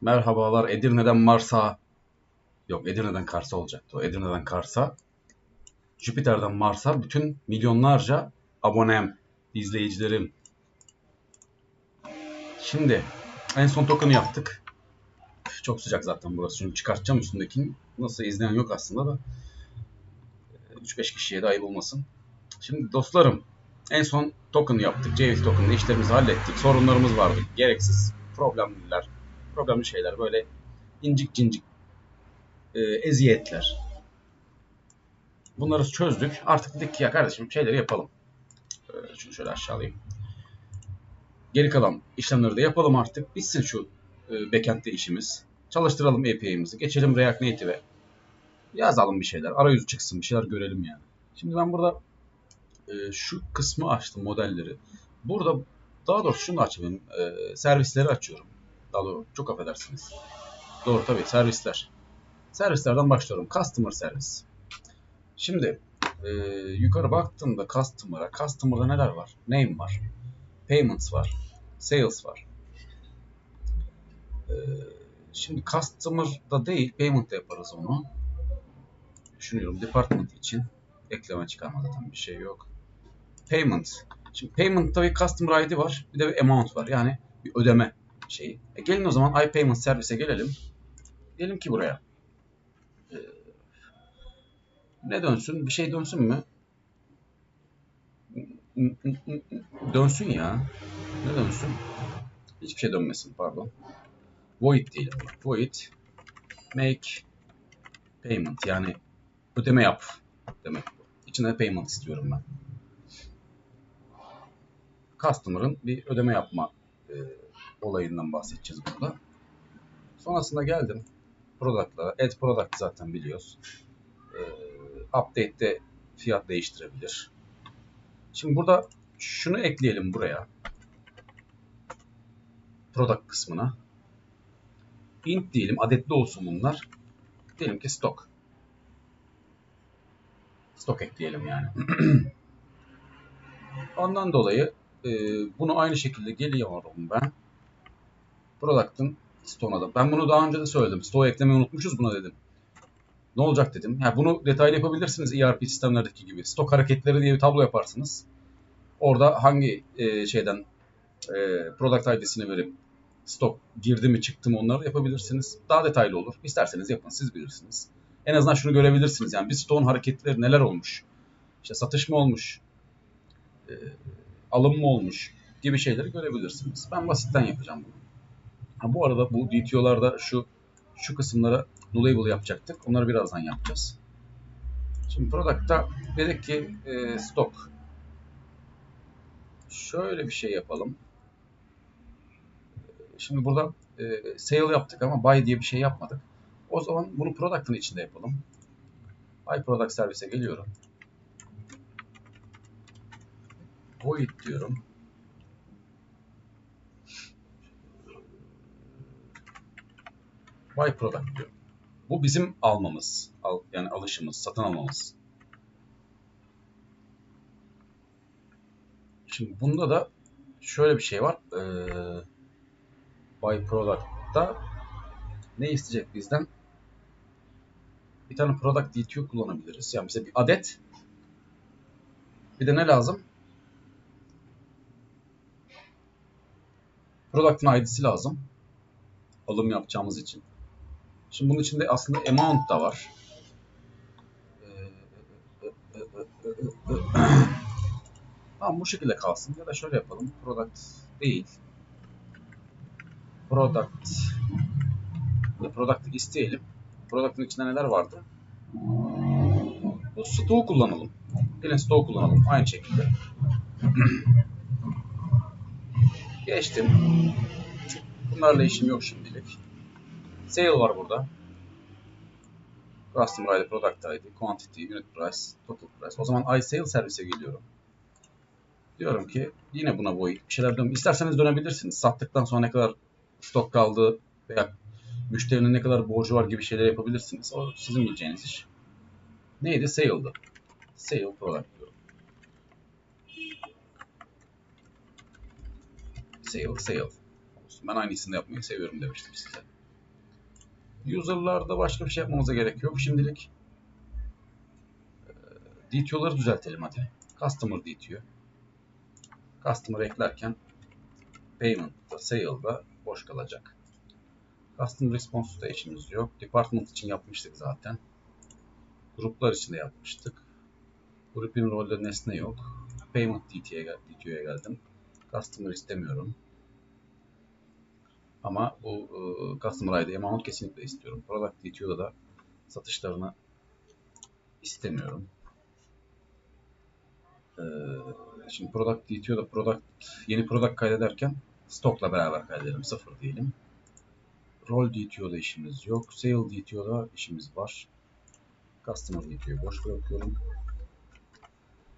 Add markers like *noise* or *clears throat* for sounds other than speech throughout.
Merhabalar Edirne'den Mars'a. Yok Edirne'den Kars'a olacaktı o. Edirne'den Kars'a. Jüpiter'den Mars'a bütün milyonlarca abonem, izleyicilerim. Şimdi en son token'ı yaptık. Çok sıcak zaten burası. Şimdi çıkartacağım üstündekini. Nasıl izleyen yok aslında da. 3-5 kişiye de ayıp olmasın. Şimdi dostlarım en son token yaptık. Jail token'da işlerimizi hallettik. Sorunlarımız vardı. Gereksiz problemliler, problemli şeyler böyle incik cincik e, eziyetler. Bunları çözdük. Artık dedik ki ya kardeşim şeyleri yapalım. E, şunu şöyle aşağı alayım. Geri kalan işlemleri de yapalım artık. Bitsin şu e, backend'de işimiz. Çalıştıralım API'mizi. Geçelim React Native'e. Yazalım bir şeyler. Arayüzü çıksın. Bir şeyler görelim yani. Şimdi ben burada e, şu kısmı açtım modelleri. Burada daha doğrusu şunu açayım. E, servisleri açıyorum. Daha doğru. Çok affedersiniz. Doğru tabii servisler. Servislerden başlıyorum. Customer service. Şimdi e, yukarı baktığımda customer'a, customer'da neler var? Name var. Payments var. Sales var. E, şimdi customer'da değil, payment'da yaparız onu. Düşünüyorum department için. Ekleme çıkarma zaten bir şey yok. Payment. Şimdi payment'ta bir customer ID var. Bir de bir amount var. Yani bir ödeme şeyi. E gelin o zaman iPayment servise gelelim. Diyelim ki buraya. Ee, ne dönsün? Bir şey dönsün mü? Dönsün ya. Ne dönsün? Hiçbir şey dönmesin pardon. Void değil. Void make payment yani ödeme yap demek bu. İçine payment istiyorum ben. Customer'ın bir ödeme yapma e, olayından bahsedeceğiz burada. Sonrasında geldim product'lara. Add product zaten biliyoruz. E, update'te fiyat değiştirebilir. Şimdi burada şunu ekleyelim buraya. Product kısmına. Int diyelim. Adetli olsun bunlar. Diyelim ki stock. Stock ekleyelim yani. *clears throat* Ondan dolayı e, bunu aynı şekilde geliyorum ben. Product'ın store'una da. Ben bunu daha önce de söyledim. Store eklemeyi unutmuşuz buna dedim. Ne olacak dedim. Yani bunu detaylı yapabilirsiniz ERP sistemlerdeki gibi. Stok hareketleri diye bir tablo yaparsınız. Orada hangi e, şeyden e, product ID'sini verip stok girdi mi çıktı mı onları yapabilirsiniz. Daha detaylı olur. İsterseniz yapın siz bilirsiniz. En azından şunu görebilirsiniz. Yani bir stoğun hareketleri neler olmuş. İşte satış mı olmuş. E, alım mı olmuş gibi şeyleri görebilirsiniz. Ben basitten yapacağım bunu. Ha, bu arada bu DTO'larda şu şu kısımlara nullable yapacaktık. Onları birazdan yapacağız. Şimdi product'ta dedik ki e, stock. Şöyle bir şey yapalım. Şimdi burada e, sale yaptık ama buy diye bir şey yapmadık. O zaman bunu product'ın içinde yapalım. Buy product servise geliyorum. Void diyorum. Buy product diyorum. Bu bizim almamız. Al, yani alışımız, satın almamız. Şimdi bunda da şöyle bir şey var. Ee, buy product'ta ne isteyecek bizden? Bir tane product DTO kullanabiliriz. Yani bize bir adet bir de ne lazım? Product'ın ID'si lazım. Alım yapacağımız için. Şimdi bunun içinde aslında amount da var. Tamam bu şekilde kalsın. Ya da şöyle yapalım. Product değil. Product Product'ı isteyelim. Product'ın içinde neler vardı? Bu stoğu kullanalım. Gelin stoğu kullanalım. Aynı şekilde. Geçtim. Bunlarla işim yok şimdilik. Sale var burada. Customer ID, Product ID, Quantity, Unit Price, Total Price. O zaman I Sale servise geliyorum. Diyorum ki yine buna boy bir şeyler dön. İsterseniz dönebilirsiniz. Sattıktan sonra ne kadar stok kaldı veya müşterinin ne kadar borcu var gibi şeyler yapabilirsiniz. O sizin bileceğiniz iş. Neydi? Sale'dı. Sale Product diyorum. Sale, sale. Ben aynı isimde yapmayı seviyorum demiştim size. User'larda başka bir şey yapmamıza gerek yok şimdilik. Ee, DTO'ları düzeltelim hadi. Customer DTO. Customer eklerken Payment'da, Sale'da boş kalacak. Custom Response'da işimiz yok. Department için yapmıştık zaten. Gruplar için de yapmıştık. Group'in rolde nesne yok. Payment DTO'ya geldim. Customer istemiyorum. Ama bu e, Customer ID amount kesinlikle istiyorum. Product DTO'da da satışlarını istemiyorum. Ee, şimdi Product DTO'da product, yeni product kaydederken Stock'la beraber kaydedelim. Sıfır diyelim. Rol DTO'da işimiz yok. Sale DTO'da işimiz var. Customer DTO'yu boş bırakıyorum.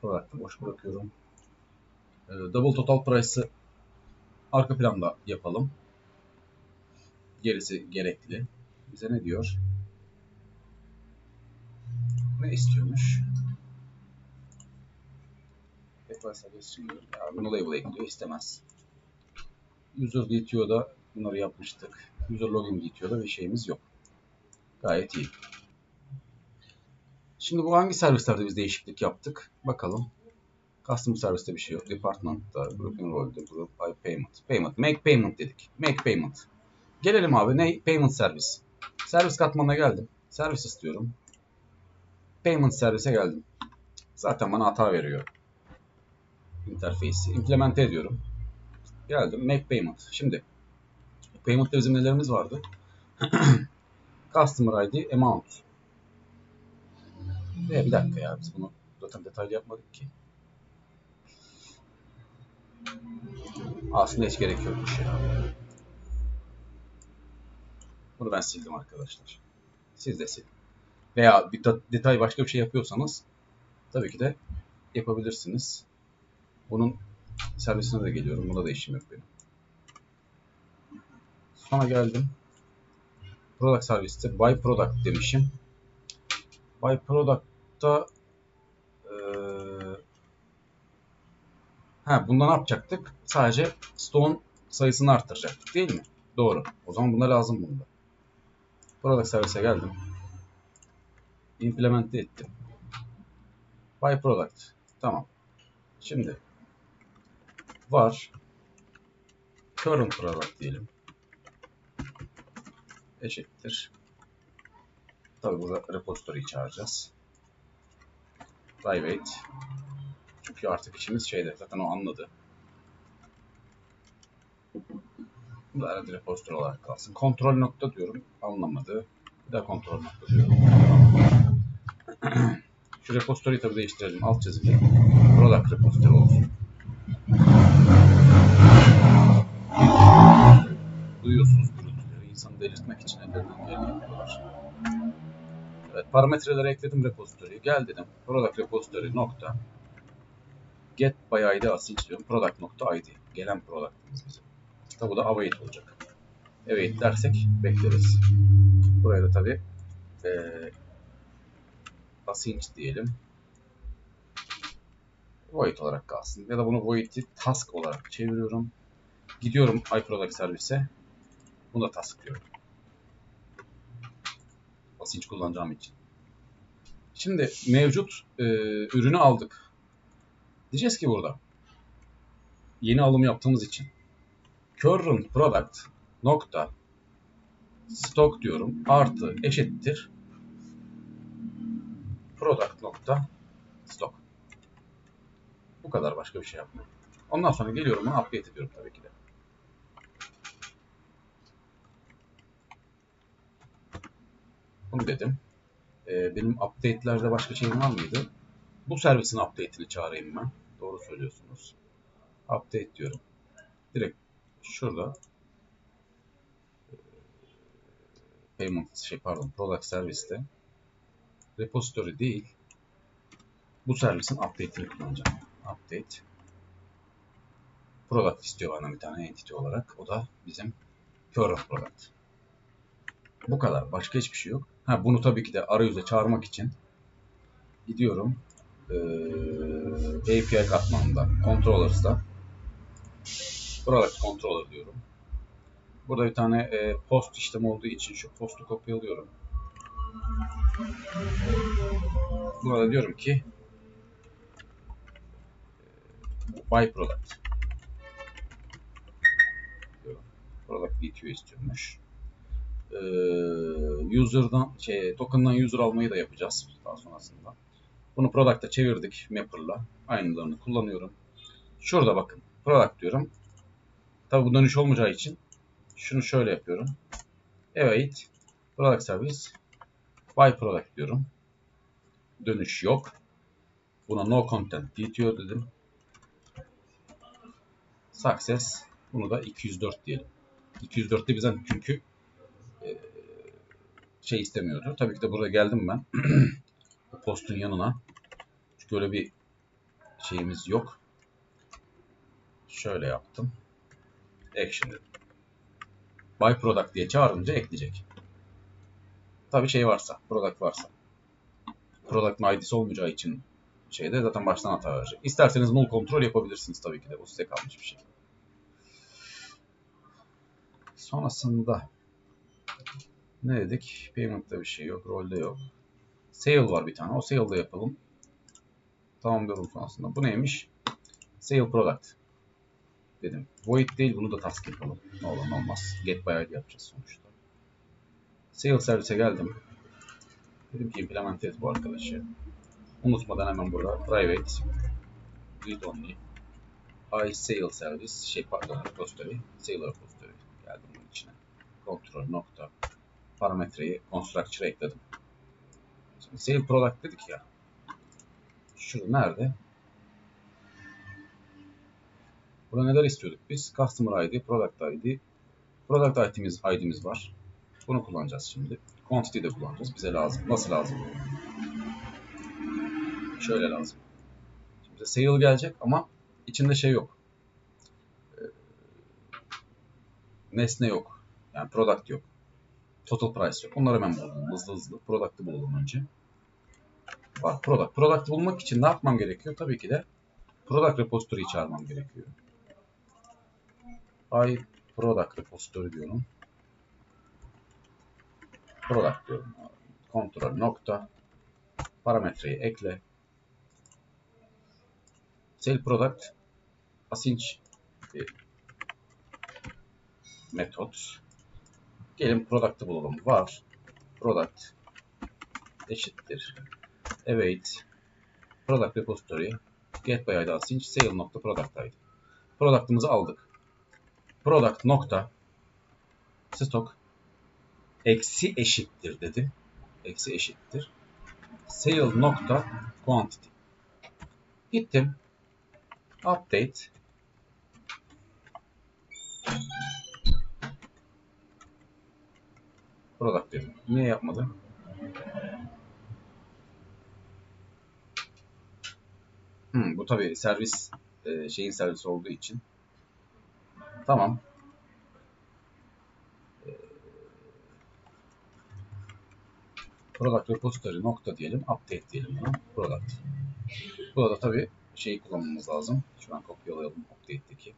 Product'ı boş bırakıyorum. Ee, double total price'ı arka planda yapalım. Gerisi gerekli. Bize ne diyor? Ne istiyormuş? Diyor. Ya bunu label ekliyor. istemez. User DTO'da bunları yapmıştık. User login DTO'da bir şeyimiz yok. Gayet iyi. Şimdi bu hangi servislerde biz değişiklik yaptık? Bakalım. Custom serviste bir şey yok. Department'ta, group enroll'da, group by payment. Payment, make payment dedik. Make payment. Gelelim abi ne? Payment servis. Servis katmanına geldim. Servis istiyorum. Payment servise geldim. Zaten bana hata veriyor. Interface'i. Implemente ediyorum. Geldim. Make payment. Şimdi payment'ta bizim nelerimiz vardı? *clears throat* Customer ID, amount. Ve bir dakika ya biz bunu zaten detaylı yapmadık ki. Aslında hiç gerek yokmuş ya. Bunu ben sildim arkadaşlar. Siz de silin. Veya bir detay başka bir şey yapıyorsanız tabii ki de yapabilirsiniz. Bunun servisine de geliyorum. Buna da işim yok benim. Sonra geldim. Product serviste by product demişim. By product'ta ee, ha bunda ne yapacaktık? Sadece stone sayısını arttıracaktık değil mi? Doğru. O zaman buna lazım bunda. Product servise geldim. Implemente ettim. By product. Tamam. Şimdi var current product diyelim. Eşittir. Tabi burada repository'yi çağıracağız. Private. Çünkü artık işimiz şeyde. Zaten o anladı. Bu da arada repository olarak kalsın. Kontrol nokta diyorum. Anlamadı. Bir daha kontrol nokta diyorum. *clears throat* Şu repository'yi tabi değiştirelim. Alt çizgi. Product repository olsun. Duyuyorsunuz gürültüleri. İnsanı delirtmek için ellerinden geleni yapıyorlar. Evet, parametreleri ekledim repository'yi. Gel dedim. Product repository nokta. Get by id async diyorum. Product nokta id. Gelen product'ımız bizim. Bu da await olacak. Await dersek bekleriz. Buraya da tabi e, async diyelim. Void olarak kalsın. Ya da bunu void'i task olarak çeviriyorum. Gidiyorum iProduct servise. Bunu da task diyorum. Async kullanacağım için. Şimdi mevcut e, ürünü aldık. Diyeceğiz ki burada yeni alım yaptığımız için current product nokta stock diyorum artı eşittir product nokta stock. Bu kadar başka bir şey yapmıyorum. Ondan sonra geliyorum bunu update ediyorum tabii ki de. Bunu dedim. Ee, benim update'lerde başka şeyim var mıydı? Bu servisin update'ini çağırayım ben. Doğru söylüyorsunuz. Update diyorum. Direkt şurada payment şey pardon product serviste repository değil bu servisin update'ini kullanacağım. Update product istiyor bana bir tane entity olarak. O da bizim current product. Bu kadar. Başka hiçbir şey yok. Ha, bunu tabii ki de arayüze çağırmak için gidiyorum. Ee, API katmanında controllers'da product controller diyorum. Burada bir tane e, post işlemi olduğu için şu postu kopyalıyorum. Burada diyorum ki e, buy product. Diyorum. Product DTO istiyormuş. Ee, user'dan şey token'dan user almayı da yapacağız daha sonrasında. Bunu product'a çevirdik Mapper'la. Aynılarını kullanıyorum. Şurada bakın. Product diyorum. Tabi bu dönüş olmayacağı için şunu şöyle yapıyorum. Evet. Product service. Buy product diyorum. Dönüş yok. Buna no content DTO dedim. Success. Bunu da 204 diyelim. 204'te bizden çünkü e, şey istemiyordu. Tabii ki de buraya geldim ben. *clears throat* Bu postun yanına. Çünkü öyle bir şeyimiz yok. Şöyle yaptım. Action dedim. Buy product diye çağırınca ekleyecek. Tabii şey varsa, product varsa. Product'ın ID'si olmayacağı için şeyde zaten baştan hata verecek. İsterseniz null kontrol yapabilirsiniz tabii ki de. Bu size kalmış bir şey. Sonrasında ne dedik? Payment'ta bir şey yok. Rolde yok. Sale var bir tane. O sale'da yapalım. Tamamlayalım sonrasında. Bu neymiş? Sale product. Dedim. Void değil. Bunu da task yapalım. Ne olur olmaz. Get by ID yapacağız sonuçta. Sale servise geldim. Dedim ki implement et bu arkadaşı. Unutmadan hemen burada private read only I sale service şey pardon repository sale repository geldim bunun içine. Kontrol nokta parametreyi constructor'a ekledim. Şimdi sale product dedik ya. Şurada nerede? Burada neler istiyorduk biz? Customer ID, Product ID. Product ID'miz, ID'miz var. Bunu kullanacağız şimdi. Quantity de kullanacağız. Bize lazım. Nasıl lazım? Şöyle lazım. Şimdi sale gelecek ama içinde şey yok. Ee, nesne yok. Yani product yok. Total price yok. Onları hemen bulalım. Hızlı hızlı. Product'ı bulalım önce. Bak product. Product bulmak için ne yapmam gerekiyor? Tabii ki de product repository'yi çağırmam gerekiyor. I product repository diyorum. Product diyorum. Kontrol nokta. Parametreyi ekle. Sell product async bir metot. Gelin product'ı bulalım. Var. Product eşittir. Await product repository get by async sale nokta product id. Product'ımızı aldık. Product nokta stock eksi eşittir dedi. Eksi eşittir. Sale nokta quantity. Gittim. Update. Product dedim. Niye yapmadı? Hmm, bu tabi servis e, şeyin servisi olduğu için. Tamam. product repository nokta diyelim. Update diyelim buna. Product. Burada tabi şeyi kullanmamız lazım. Şuradan kopyalayalım update'deki.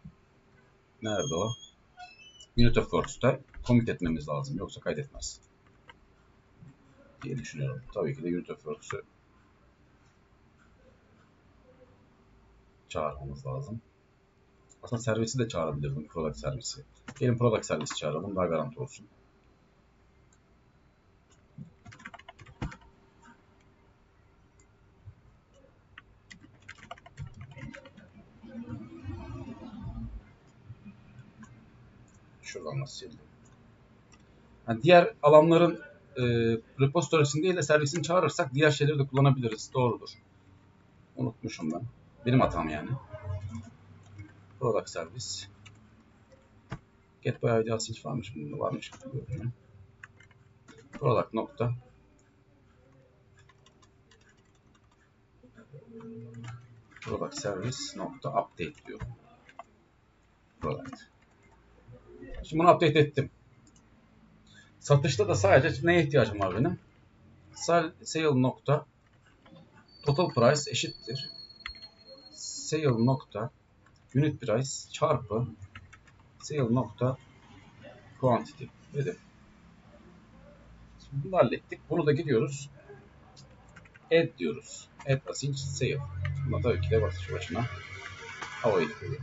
Nerede o? Unit of Works'ta commit etmemiz lazım. Yoksa kaydetmez. Diye düşünüyorum. Tabii ki de Unit of Works'u çağırmamız lazım. Aslında servisi de çağırabilirdim. Product servisi. Gelin product servisi çağıralım. Daha garanti olsun. Şuradan nasıl sildim. Yani diğer alanların e, repository'sini değil de servisini çağırırsak diğer şeyleri de kullanabiliriz. Doğrudur. Unutmuşum ben. Benim hatam yani. Product service. Get by ID async varmış bunda varmış gibi. Product nokta. Product service nokta update diyor. Product. Şimdi bunu update ettim. Satışta da sadece neye ihtiyacım var benim? Sale nokta total price eşittir. Sale nokta unit price çarpı sale nokta quantity dedim. Şimdi bunu hallettik. Bunu da gidiyoruz. Add diyoruz. Add async save. Buna tabii ki de basış başına hava koyuyor.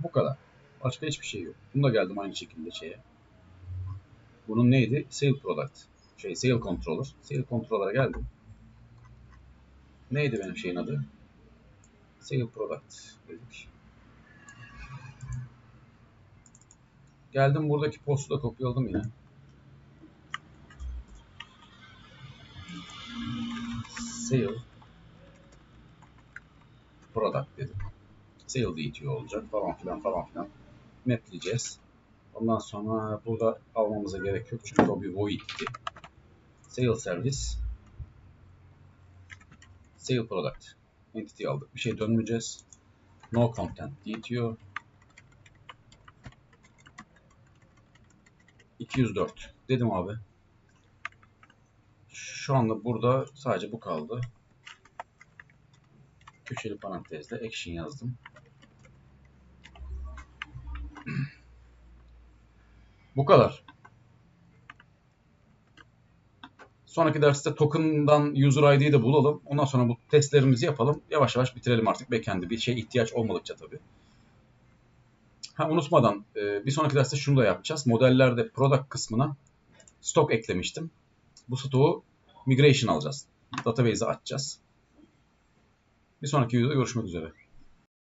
Bu kadar. Başka hiçbir şey yok. Bunu da geldim aynı şekilde şeye. Bunun neydi? Sale product. Şey sale controller. Sale controller'a geldim. Neydi benim şeyin adı? Sale product dedik. Geldim buradaki postu da kopyaladım yine. Sale product dedim. Sale DTO olacak falan filan falan filan. Netleyeceğiz. Ondan sonra burada almamıza gerek yok çünkü o bir void'ti. Sale service Sale product entity aldık. Bir şey dönmeyeceğiz. No content DTO 204 dedim abi. Şu anda burada sadece bu kaldı. Köşeli parantezle action yazdım. Bu kadar. Sonraki derste token'dan user ID'yi de bulalım. Ondan sonra bu testlerimizi yapalım. Yavaş yavaş bitirelim artık backend'i. Bir şey ihtiyaç olmadıkça tabii. Ha unutmadan e, bir sonraki derste şunu da yapacağız. Modellerde product kısmına stok eklemiştim. Bu stoğu migration alacağız. Database'e açacağız. Bir sonraki videoda görüşmek üzere.